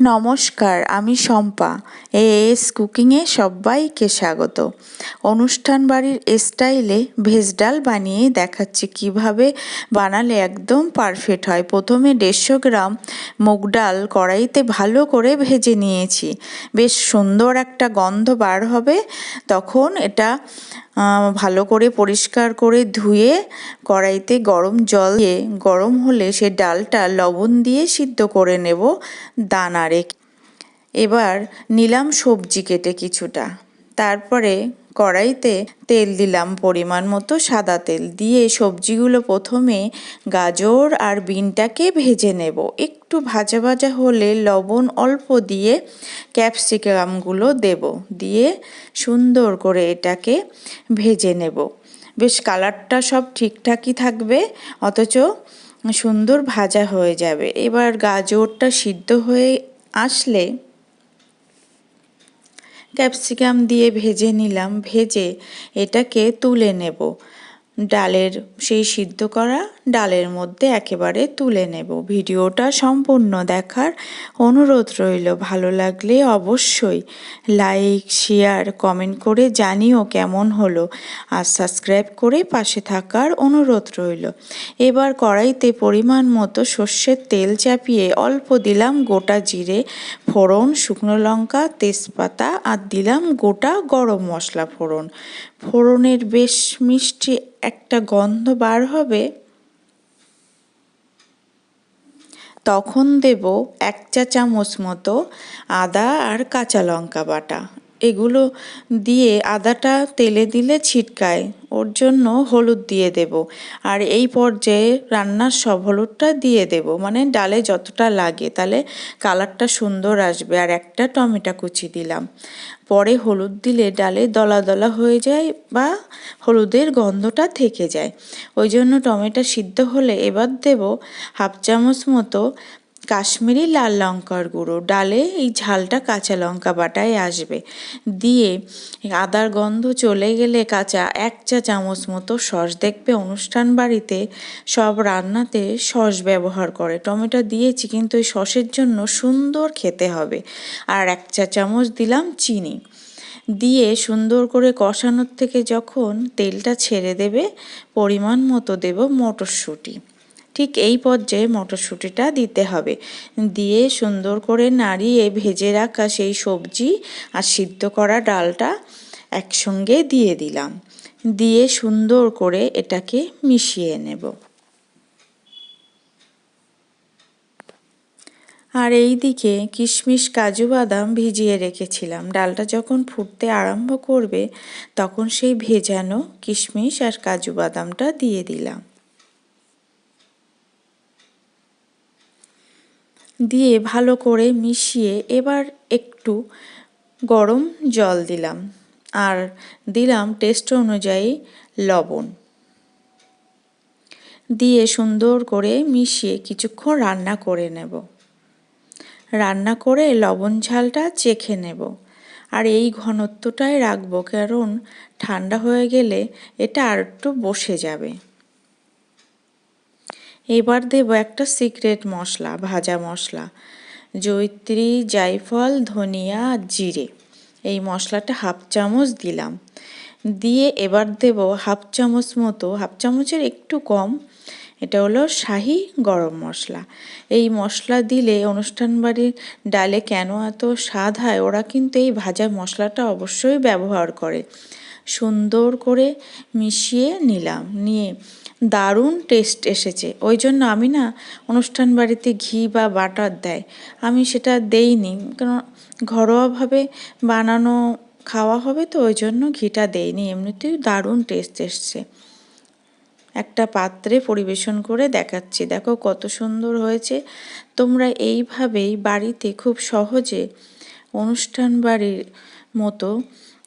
নমস্কার, আমি শম্পা। এএস কুকিংয়ে সবাইকে স্বাগত। অনুষ্ঠান বাড়ির স্টাইলে ভেজ ডাল বানিয়ে দেখাচ্ছি কীভাবে বানালে একদম পারফেক্ট হয়। প্রথমে দেড়শো গ্রাম মুগ ডাল কড়াইতে ভালো করে ভেজে নিয়েছি। বেশ সুন্দর একটা গন্ধ বার হবে। তখন এটা ভালো করে পরিষ্কার করে ধুয়ে কড়াইতে গরম জল দিয়ে, গরম হলে সে ডালটা লবণ দিয়ে সিদ্ধ করে নেব দানা রেখে এবার নিলাম সবজি কেটে কিছুটা। তারপরে কড়াইতে তেল দিলাম পরিমাণ মতো সাদা তেল দিয়ে সবজিগুলো প্রথমে গাজর আর বিনটাকে ভেজে নেব। একটু ভাজা ভাজা হলে লবণ অল্প দিয়ে ক্যাপসিকামগুলো দেব দিয়ে সুন্দর করে এটাকে ভেজে নেব। বেশ কালারটা সব ঠিকঠাকই থাকবে, অথচ সুন্দর ভাজা হয়ে যাবে। এবার গাজরটা সিদ্ধ হয়ে আসলে ক্যাপসিকাম দিয়ে ভেজে নিলাম। ভেজে এটাকে তুলে নেব। ডালের সেই সিদ্ধ করা ডালের মধ্যে একেবারে তুলে নেব। ভিডিওটা সম্পূর্ণ দেখার অনুরোধ রইল। ভালো লাগলে অবশ্যই লাইক, শেয়ার, কমেন্ট করে জানিও কেমন হলো। আর সাবস্ক্রাইব করে পাশে থাকার অনুরোধ রইল। এবার কড়াইতে পরিমাণ মতো সর্ষের তেল চাপিয়ে অল্প দিলাম গোটা জিরে। ফোড়ন, শুকনো লঙ্কা, তেজপাতা আর দিলাম গোটা গরম মশলা ফোড়ন। ফোড়নের বেশ মিষ্টি একটা গন্ধ বার হবে। তখন দেব এক চা চামচ মতো আদা আর কাঁচা লঙ্কা বাটা। এগুলো দিয়ে আদাটা তেলে দিলে ছিটকায়। ওর জন্য হলুদ দিয়ে দেব। আর এই পর্যায়ে রান্নার সব হলুদটা দিয়ে দেব। মানে ডালে যতটা লাগে, তাহলে কালারটা সুন্দর আসবে। আর একটা টমেটো কুচি দিলাম। পরে হলুদ দিলে ডালে দলা দলা হয়ে যায় বা হলুদের গন্ধটা থেকে যায়। ওই জন্য টমেটো সিদ্ধ হলে এবার দেব হাফ চামচ মতো কাশ্মীরি লাল লঙ্কার গুঁড়ো। ডালে এই ঝালটা কাঁচা লঙ্কা বাটায় আসবে। দিয়ে আদার গন্ধ চলে গেলে কাঁচা এক চা চামচ মতো সস। দেখবে অনুষ্ঠান বাড়িতে সব রান্নাতে সস ব্যবহার করে। টমেটো দিয়েছি কিন্তু এই সসের জন্য সুন্দর খেতে হবে। আর এক চা চামচ দিলাম চিনি। দিয়ে সুন্দর করে কষানোর থেকে যখন তেলটা ছেড়ে দেবে, পরিমাণ মতো দেব মটরশুঁটি। ঠিক এই পর্যায়ে মটরশুঁটিটা দিতে হবে। দিয়ে সুন্দর করে নাড়িয়ে ভেজে রাখা সেই সবজি আর সিদ্ধ করা ডালটা একসঙ্গে দিয়ে দিলাম। দিয়ে সুন্দর করে এটাকে মিশিয়ে নেব। আর এই দিকে কিশমিশ, কাজু বাদাম ভিজিয়ে রেখেছিলাম। ডালটা যখন ফুটতে আরম্ভ করবে, তখন সেই ভেজানো কিশমিশ আর কাজু বাদামটা দিয়ে দিলাম। দিয়ে ভালো করে মিশিয়ে এবার একটু গরম জল দিলাম। আর দিলাম টেস্ট অনুযায়ী লবণ। দিয়ে সুন্দর করে মিশিয়ে কিছুক্ষণ রান্না করে নেব। রান্না করে লবণ ঝালটা চেখে নেব। আর এই ঘনত্বটাই রাখব, কারণ ঠান্ডা হয়ে গেলে এটা আর একটু বসে যাবে। এবার দেব একটা সিক্রেট মশলা, ভাজা মশলা। জৈত্রী, জায়ফল, ধনিয়া, জিরে। এই মশলাটা হাফ চামচ দিলাম। দিয়ে এবার দেব হাফ চামচ মতো, হাফ চামচের একটু কম, এটা হলো শাহি গরম মশলা। এই মশলা দিলে অনুষ্ঠান বাড়ির ডালে কেন এত স্বাদ হয়, ওরা কিন্তু এই ভাজা মশলাটা অবশ্যই ব্যবহার করে। সুন্দর করে মিশিয়ে নিলাম। নিয়ে দারুণ টেস্ট এসেছে। ওই জন্য আমি না অনুষ্ঠান বাড়িতে ঘি বা বাটার দেয়। আমি সেটা দেইনি। কারণ ঘরোয়াভাবে বানানো খাওয়া হবে তো, ওই জন্য ঘিটা দেইনি। এমনিতেই দারুণ টেস্ট এসছে। একটা পাত্রে পরিবেশন করে দেখাচ্ছি। দেখো কত সুন্দর হয়েছে। তোমরা এইভাবেই বাড়িতে খুব সহজে অনুষ্ঠান বাড়ির মতো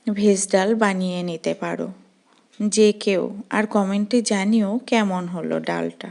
ভেজ ডাল বানিয়ে নিতে পারো। যে কেউ আর কমেন্টে জানিও কেমন হলো ডালটা।